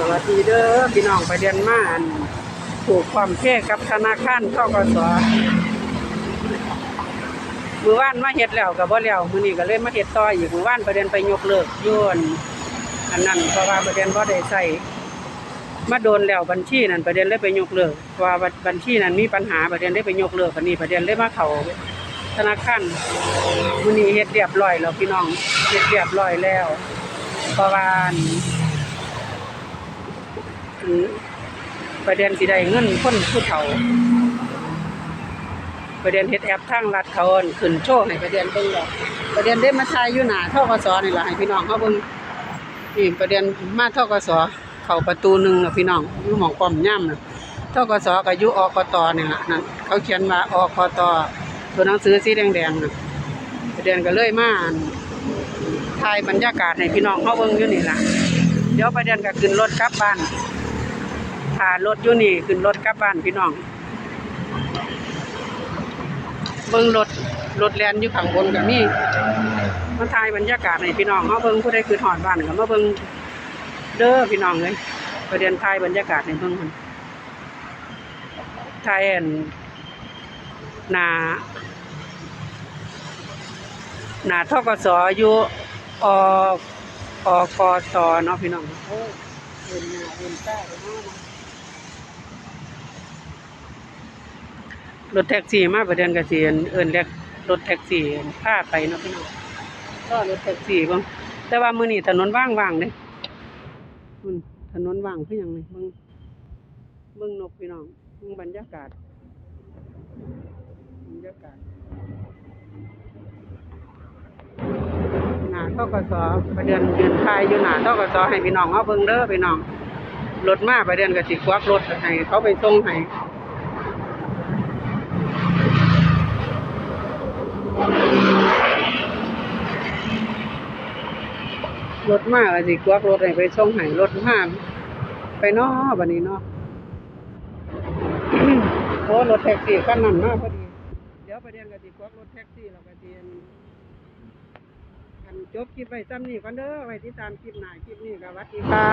สวัสดีเด้อพี่น้องไปเรียนมาอันถูกความเท่กับธนาคารทกสมือว่านมาเฮ็ดแล้วกับบ่แล้วมือนี้ก็เลยมาเฮ็ดต่ออีกมือว่านประเด็นไปยกเลิกยุ่อั่นอันนั้นเพราะว่าประเด็นบ่ได้ใช้มาโดนแล้วบัญชีนั้นประเด็นเลยไปยกเลิกเพราะว่าบัญชีนั้นมีปัญหาประเด็นได้ไปยกเลิกอันนี้ประเด็นเลยมาเขาธนาคารมือนี้เฮ็ดเรียบร้อยแล้วพี่น้องเฮ็ดเรียบร้อยแล้วเพราะว่าน ประเด็นสิได้เงินคนผู้เฒ่า ประเด็นเฮ็ดแอปทางรัฐเขาอั่นขึ้นโชว์ให้ประเด็นเบิ่งดอกประเด็นได้มาทายอยู่หน้าทกสนี่ล่ะให้พี่น้องเฮาเบิ่งนี่ประเด็นมาทกสเข้าประตูหนึ่งน่ะพี่น้องอยู่หม่องป้อมย่ำน่ะทกสก็อยู่อกตนี่ล่ะนั่นเขาเขียนว่าอกตตัวหนังสือสีแดงๆน่ะประเด็นก็เลยมาถ่ายบรรยากาศให้พี่น้องเฮาเบิ่งอยู่นี่ล่ะเดี๋ยวประเด็นก็ขึ้นรถกลับบ้าน ถารถอยู่นี่ขึ้นรถกลับบ้านพี่น้อง เบิ่งรถรถแลนอยู่ข้างบนก็มีมาถ่ายบรรยากาศให้พี่น้องเฮาเบิ่งผู้ใดคือฮอดบ้านก็มาเบิ่งเด้อพี่น้องเอ้ยประเด็นถ่ายบรรยากาศให้เบิ่งมันถ่ายอันหนาหนาทกสอยู่ออกกตเนาะพี่น้องโอ้เห็นหน้าเห็นตาเห็นหน้าเนาะ รถแท็กซี่มาประเด็นกระเสียนเอินเรียกรถแท็กซี่พาไปเนาะพี่น้องก็รถแท็กซี่เบิ่งแต่ว่ามือนี้ถนนว่างๆเด้อืมถนนว่างคือยังนี่เบิ่งเบิ่งนกพี่น้องเบิ่งบรรยากาศบรรยากาศหนาทกสประเด็นยืนถ่ายอยู่หนาทกสให้พี่น้องเฮาเบิ่งเด้อพี่น้องรถมาประเด็นก็สิควักรถให้เขาไปส่งให้ รถมาก็สิกวักรถไหนไปส่งให้รถมาไปนาะบันนี้เนาะโอ้รถแท็กซี่คันนั้นมาพอดี เดี๋ยวประเด็นก็สิกวักรถแท็กซี่เราก็เตียนอันจบคลิปไว้ซ้ำนี่ก่อนเด้อไว้ติดตามคลิปหน้าคลิปนี้กับวัดดีค่ะ